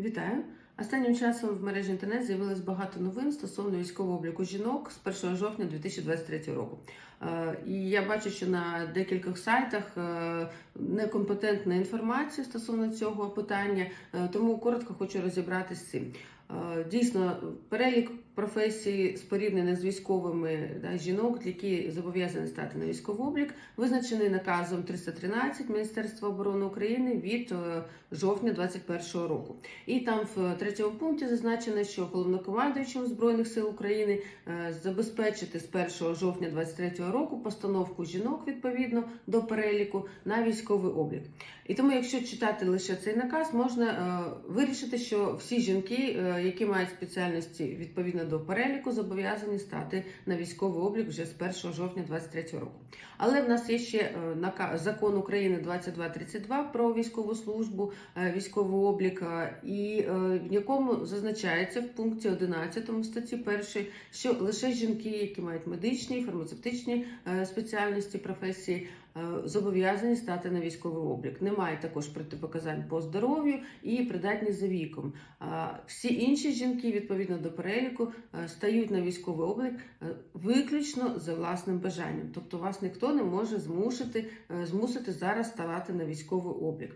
Вітаю! Останнім часом в мережі інтернет з'явилось багато новин стосовно військового обліку жінок з 1 жовтня 2023 року. Е, І я бачу, що на декількох сайтах е, некомпетентна інформація стосовно цього питання, е, тому коротко хочу розібратися з цим. Дійсно, перелік професій споріднених з військовими да, жінок, які зобов'язані стати на військовий облік, визначений наказом 313 Міністерства оборони України від е, жовтня 2021 року. І там в третьому пункті зазначено, що головнокомандуючим збройних сил України е, забезпечити з 1 жовтня 2023 року постановку жінок відповідно до переліку на військовий облік. І тому, якщо читати лише цей наказ, можна е, вирішити, що всі жінки, які мають спеціальності відповідно до переліку, зобов'язані стати на військовий облік вже з 1 жовтня 2023 року. Але в нас є ще е, закон України 2232 про військову службу, е, військовий облік, е, і в якому зазначається в пункті 11 статті 1, що лише жінки, які мають медичні, фармацевтичні спеціальності, професії, зобов'язані стати на військовий облік. Немає також протипоказань по здоров'ю і придатність за віком. Всі інші жінки, відповідно до переліку, е, стають на військовий облік е, виключно за власним бажанням. Тобто вас ніхто не може змусити, е, змусити зараз ставати на військовий облік.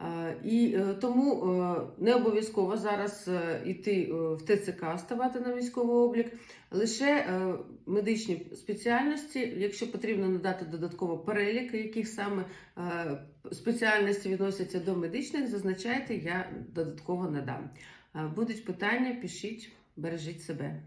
Е, І е, тому е, не обов'язково зараз е, йти е, в ТЦК, ставати на військовий облік. Лише е, медичні спеціальності, якщо потрібно надати додатково перелік, яких саме е, спеціальності відносяться до медичних, зазначайте, я додатково надам. Е, Будуть питання, пишіть, бережіть себе.